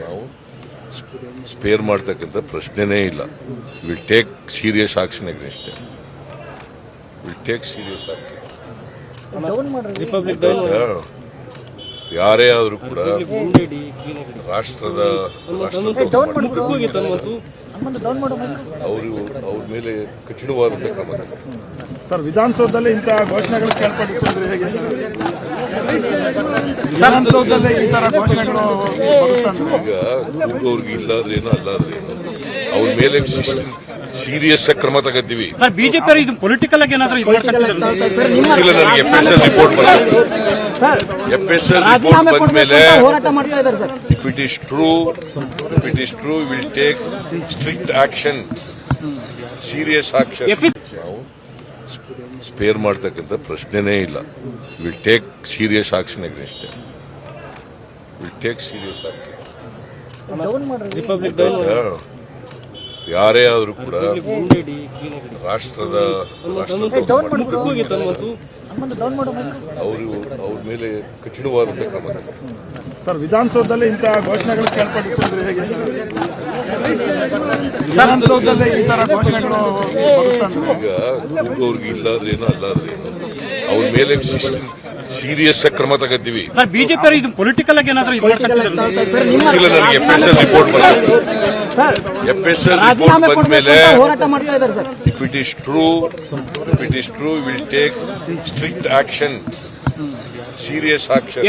ನಾವು ಸ್ಪೇರ್ ಮಾಡ್ತಕ್ಕಂಥ ಪ್ರಶ್ನೆನೇ ಇಲ್ಲ. Will take serious action against will take serious action republic ಯಾರೇ ಆದರೂ ಕೂಡ ರಾಷ್ಟ್ರದ ರಾಷ್ಟ್ರ ಅವರು ಅವ್ರ ಮೇಲೆ ಕಠಿಣವಾದಂಥ ಕ್ರಮ. ಸರ್ ವಿಧಾನಸೌಧದಲ್ಲಿ ಇಂತಹ ಘೋಷಣೆಗಳು ಹೇಗೆ? ವಿಧಾನಸೌಧದಲ್ಲಿ ಈ ತರ ಘೋಷಣೆಗಳು ಬರುತ್ತಂದ್ರೆ ಈಗ ಅವ್ರಿಗೆ ಇಲ್ಲಾದ್ರೇನು ಅಲ್ಲಾದ್ರೇನು ಅವ್ರ ಮೇಲೆ ಸೀರಿಯಸ್ ಕ್ರಮ ತಗತ್ತೀವಿ ಸರ್ ಬಿಜೆಪಿ ಇದು ಪೊಲಿಟಿಕಲ್ ಆಗಿ ಏನಾದ್ರು ಗೊತ್ತಿಲ್ಲ ನನಗೆ ಎಫ್ ಎಸ್ ಎಲ್ ರಿಪೋರ್ಟ್ ಬಂದ ಎಫ್ ಎಸ್ ಎಲ್ ರಿಪೋರ್ಟ್ ಬಂದ ಮೇಲೆ if it is true if it is true will take strict action serious action spare ಮಾಡ್ತಕ್ಕಂಥ ಪ್ರಶ್ನೆನೇ ಇಲ್ಲ. Will take serious action against will take serious action republic ಯಾರೇ ಆದರೂ ಕೂಡ ರಾಷ್ಟ್ರದ ರಾಷ್ಟ್ರ ಅವರು ಅವ್ರ ಮೇಲೆ ಕಠಿಣವಾದಂಥ ಕ್ರಮ. ಸರ್ ವಿಧಾನಸೌಧದಲ್ಲಿ ಇಂತಹ ಘೋಷಣೆಗಳು ಕೇಳ್ಪಟ್ಟಿತ್ತು ಅವ್ರಿಗೆ ಇಲ್ಲಾದ್ರೇನು ಅಲ್ಲಾದ್ರೇನು ಅವ್ರ ಮೇಲೆ ಸೀರಿಯಸ್ ಕ್ರಮ ತಗತ್ತೀವಿ ಸರ್ ಬಿಜೆಪಿ ಇದು ಪೊಲಿಟಿಕಲ್ ಆಗಿ ಏನಾದರೂ ಇದು ನನಗೆ ಎಫ್ ಎಸ್ ಎಲ್ ರಿಪೋರ್ಟ್ ಬರಬೇಕು ಎಫ್ ಎಸ್ ಎಲ್ ರಿಪೋರ್ಟ್ ಬಂದ ಮೇಲೆ ಹೋರಾಟ ಮಾಡ್ತಾ ಇದ್ದಾರೆ sir. If it is true if it is true will take strict action serious action